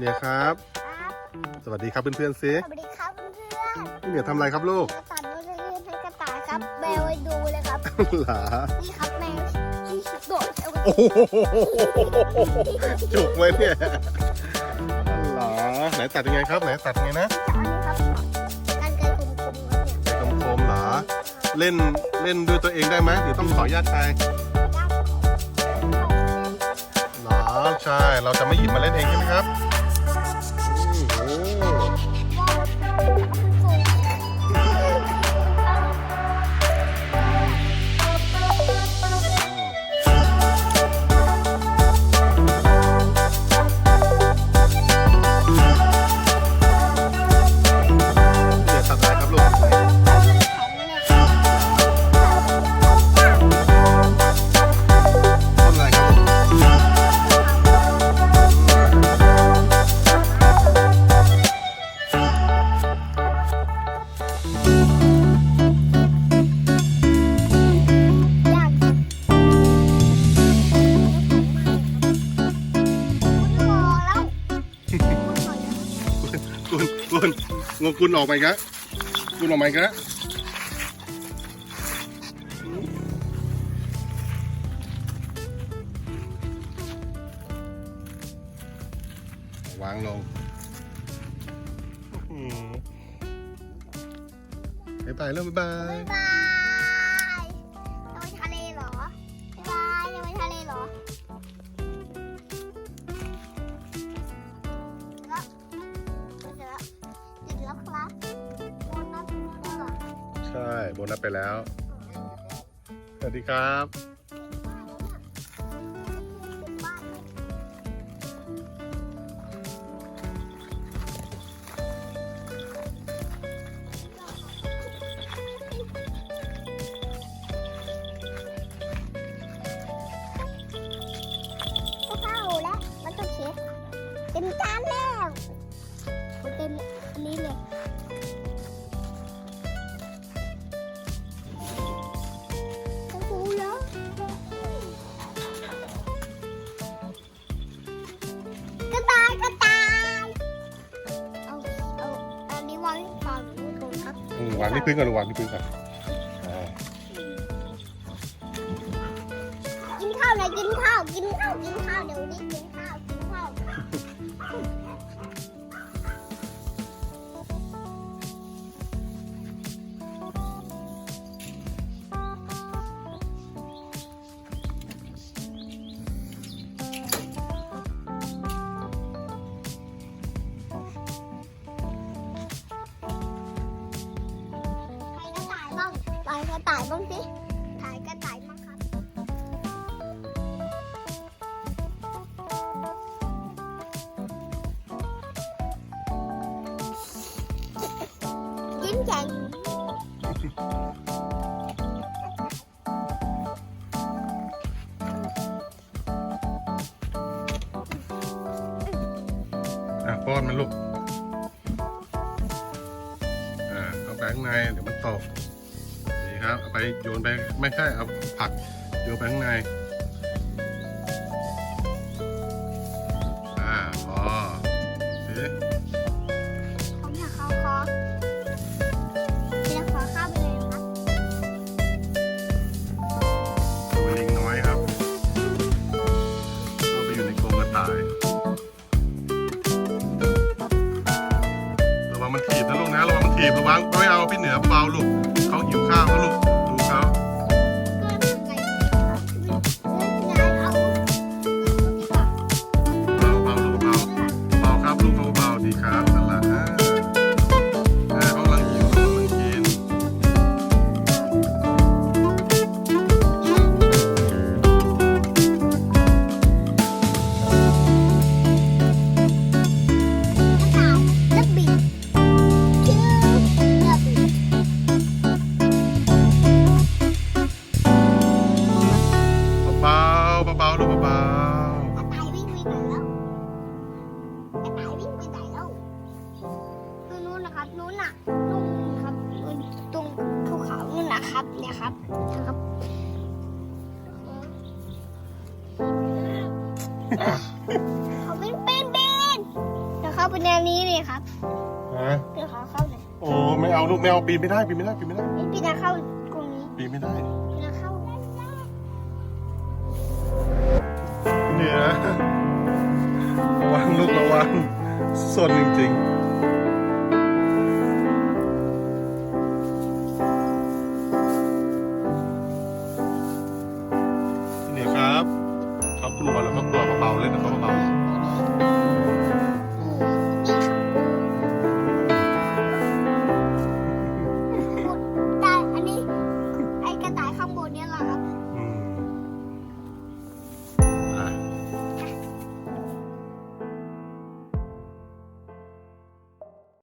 เนี่ยครับ ครับสวัสดีครับเพื่อนๆซิสวัสดีครับเพื่อนพี่เหนือทำอะไรครับลูกๆกระต่ายมันจะยืนให้กระต่ายครับแมวไปดูเลยครับ หลานี่ครับแมวที่โดดเอาโอ้โหจุกไหมเนี่ยหลาไหนตัดยังไงครับไหนตัดยังไงนะจากอันนี้ครับการเกยคมๆครับเนี่ยไอ้คมๆหลาเล่นเล่นด้วยตัวเองได้ไหมหรือต้องขออนุญาตใครย่างของหลาใช่เราจะไม่หยิบมาเล่นเองใช่ไหมครับ คุณคุณงงคุณออกไปครับคุณออกไปครับวางลงอื้อหือบ๊ายบายแล้วบ๊ายบายบ๊ายบาย โบนัสไปแล้ว สวัสดีครับ วางที่พื้นก่อนลูกวางที่พื้นก่อนอ่ากินข้าวหน่อยกินข้าว กินข้าว กินข้าว เดี๋ยวนี้กินข้าวกินายกระต่ายบ้างถ่ายกระต่ายบ้างสิถ่ายกระต่ายบ้างครับ ยิ้มแฉ่งอะป้อนมันลูก อ่าเอาไปข้างในเดี๋ยวมันตก ครับเอาไปโยนไปไม่ใช่เอาผักโยนไปข้างในอ่าพอสิผมอยากเข้าคออยากขอข้าวไปเลยครับตัวลิงน้อยครับเข้าไปอยู่ในกรงกระต่ายระวังมันถีบนะลูกนะระวังมันถีบระวังไม่เอาพี่เหนือเบาลูก นี่ยครับนะครับเขาเป็นเป็นเป็นเข้าไปในนี้เลยครับฮะพี่ขอเข้าหน่อยโอ้ไม่เอาลูกไม่เอาปีนไม่ได้ปีนไม่ได้ปีนไม่ได้นี่พี่จะเข้าตรงนี้ปีนไม่ได้พี่จะเข้าเนี่ยระวังลูกระวังสนจริงๆ